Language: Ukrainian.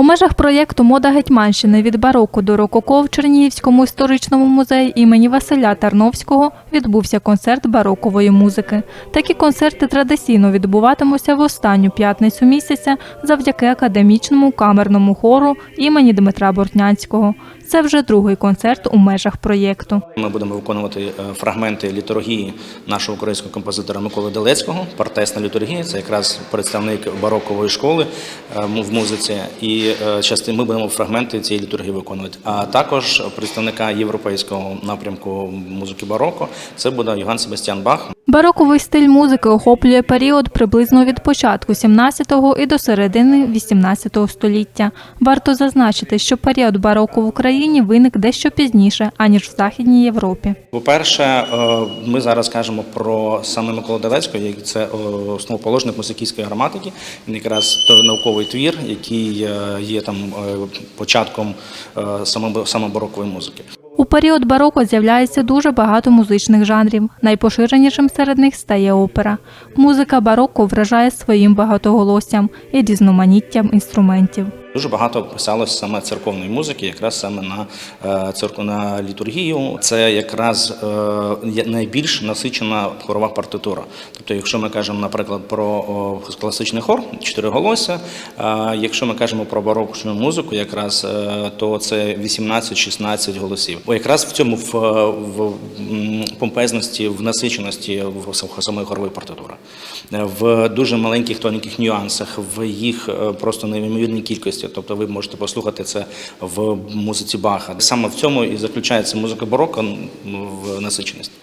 У межах проєкту Мода Гетьманщини від бароко до рококо в Чернігівському історичному музеї імені Василя Тарновського відбувся концерт барокової музики. Такі концерти традиційно відбуватимуться в останню п'ятницю місяця завдяки академічному камерному хору імені Дмитра Бортнянського. Це вже другий концерт у межах проєкту. Ми будемо виконувати е, фрагменти літургії нашого українського композитора Миколи Делецького. Партесна літургія це якраз представник барокової школи е, в музиці. І е, частин ми будемо фрагменти цієї літургії виконувати. А також представника європейського напрямку музики бароко це буде Йоганн Себастьян Бах. Бароковий стиль музики охоплює період приблизно від початку 17-го і до середини 18-го століття. Варто зазначити, що період бароко в Україні виник дещо пізніше, аніж в Західній Європі. По-перше, е, ми зараз кажемо про саме Миколу Делецького, який це е, основоположник музикійської граматики. Він якраз той науковий твір, який е, є там початком саме барокової музики. У період бароко з'являється дуже багато музичних жанрів. Найпоширенішим серед них стає опера. Музика бароко вражає своїм багатоголоссям і різноманіттям інструментів. Дуже багато писалось саме церковної музики, якраз саме на е, церкву на літургію. Це якраз е, найбільш насичена хорова партитура. Тобто, якщо ми кажемо, наприклад, про класичний хор, чотири голося. е, Якщо ми кажемо про барокну музику, якраз то це 18-16 голосів. Бо якраз в цьому в, в помпезності, в насиченості в самої хорової партитури, в дуже маленьких тоненьких нюансах, в їх просто неймовірній кількості. Тобто ви можете послухати це в музиці Баха. Саме в цьому і заключається музика бароко в насиченості.